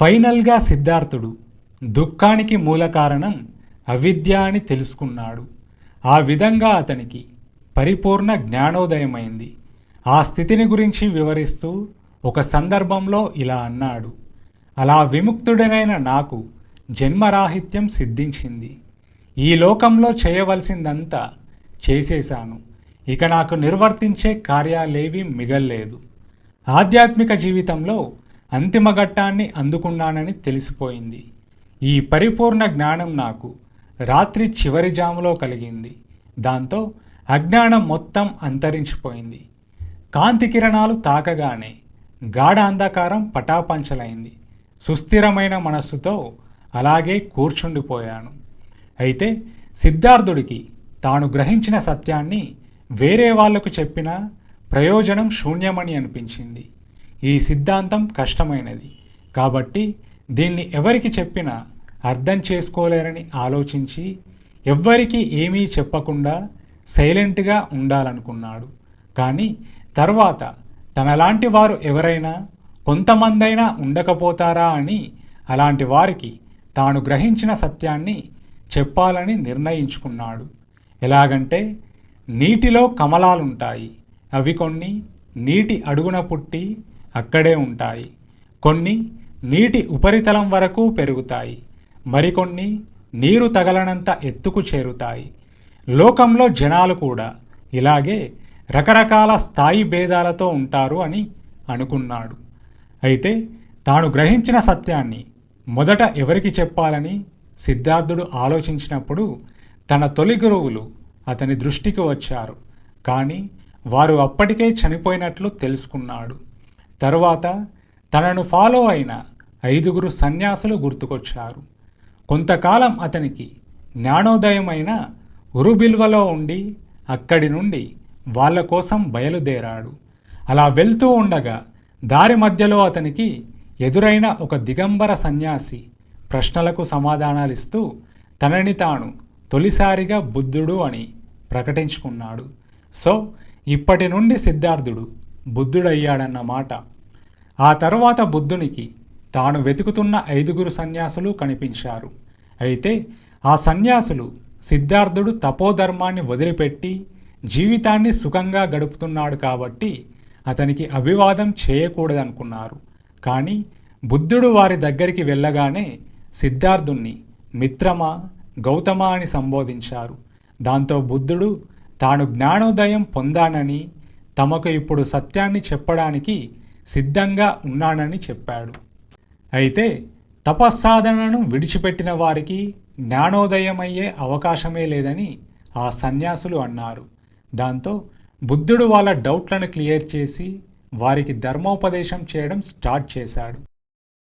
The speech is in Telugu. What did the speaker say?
ఫైనల్గా సిద్ధార్థుడు దుఃఖానికి మూల కారణం అవిద్య అని తెలుసుకున్నాడు. ఆ విధంగా అతనికి పరిపూర్ణ జ్ఞానోదయమైంది. ఆ స్థితిని గురించి వివరిస్తూ ఒక సందర్భంలో ఇలా అన్నాడు. అలా విముక్తుడనైన నాకు జన్మరాహిత్యం సిద్ధించింది. ఈ లోకంలో చేయవలసిందంతా చేసేశాను. ఇక నాకు నిర్వర్తించే కార్యాలేవీ మిగల్లేదు. ఆధ్యాత్మిక జీవితంలో అంతిమ ఘట్టాన్ని అందుకున్నానని తెలిసిపోయింది. ఈ పరిపూర్ణ జ్ఞానం నాకు రాత్రి చివరి జాములో కలిగింది. దాంతో అజ్ఞానం మొత్తం అంతరించిపోయింది. కాంతి కిరణాలు తాకగానే గాఢ అంధకారం పటాపంచలైంది. సుస్థిరమైన మనస్సుతో అలాగే కూర్చుండిపోయాను. అయితే సిద్ధార్థుడికి తాను గ్రహించిన సత్యాన్ని వేరే వాళ్ళకు చెప్పినా ప్రయోజనం శూన్యమని అనిపించింది. ఈ సిద్ధాంతం కష్టమైనది. కాబట్టి దీన్ని ఎవరికి చెప్పినా అర్థం చేసుకోలేరని ఆలోచించి ఎవ్వరికి ఏమీ చెప్పకుండా సైలెంట్గా ఉండాలనుకున్నాడు. కానీ తర్వాత తనలాంటి వారు ఎవరైనా కొంతమందైనా ఉండకపోతారా అని అలాంటి వారికి తాను గ్రహించిన సత్యాన్ని చెప్పాలని నిర్ణయించుకున్నాడు. ఎలాగంటే నీటిలో కమలాలుంటాయి. అవి కొన్ని నీటి అడుగున పుట్టి అక్కడే ఉంటాయి. కొన్ని నీటి ఉపరితలం వరకు పెరుగుతాయి. మరికొన్ని నీరు తగలనంత ఎత్తుకు చేరుతాయి. లోకంలో జనాలు కూడా ఇలాగే రకరకాల స్థాయి భేదాలతో ఉంటారు అని అనుకున్నాడు. అయితే తాను గ్రహించిన సత్యాన్ని మొదట ఎవరికి చెప్పాలని సిద్ధార్థుడు ఆలోచించినప్పుడు తన తొలి గురువులు అతని దృష్టికి వచ్చారు. కానీ వారు అప్పటికే చనిపోయినట్లు తెలుసుకున్నాడు. తరువాత తనను ఫాలో అయిన ఐదుగురు సన్యాసులు గుర్తుకొచ్చారు. కొంతకాలం అతనికి జ్ఞానోదయమైన ఉరుబిల్వలో ఉండి అక్కడి నుండి వాళ్ళ కోసం బయలుదేరాడు. అలా వెళ్తూ ఉండగా దారి మధ్యలో అతనికి ఎదురైన ఒక దిగంబర సన్యాసి ప్రశ్నలకు సమాధానాలిస్తూ తనని తాను తొలిసారిగా బుద్ధుడు అని ప్రకటించుకున్నాడు. సో ఇప్పటి నుండి సిద్ధార్థుడు బుద్ధుడయ్యాడన్న మాట. ఆ తరువాత బుద్ధునికి తాను వెతుకుతున్న ఐదుగురు సన్యాసులు కనిపించారు. అయితే ఆ సన్యాసులు సిద్ధార్థుడు తపోధర్మాన్ని వదిలిపెట్టి జీవితాన్ని సుఖంగా గడుపుతున్నాడు కాబట్టి అతనికి అభివాదం చేయకూడదనుకున్నారు. కానీ బుద్ధుడు వారి దగ్గరికి వెళ్ళగానే సిద్ధార్థుణ్ణి మిత్రమా గౌతమ అని సంబోధించారు. దాంతో బుద్ధుడు తాను జ్ఞానోదయం పొందానని తమకు ఇప్పుడు సత్యాన్ని చెప్పడానికి సిద్ధంగా ఉన్నానని చెప్పాడు. అయితే తపస్సాధనను విడిచిపెట్టిన వారికి జ్ఞానోదయమయ్యే అవకాశమే లేదని ఆ సన్యాసులు అన్నారు. దాంతో బుద్ధుడు వాళ్ళ డౌట్లను క్లియర్ చేసి వారికి ధర్మోపదేశం చేయడం స్టార్ట్ చేశాడు.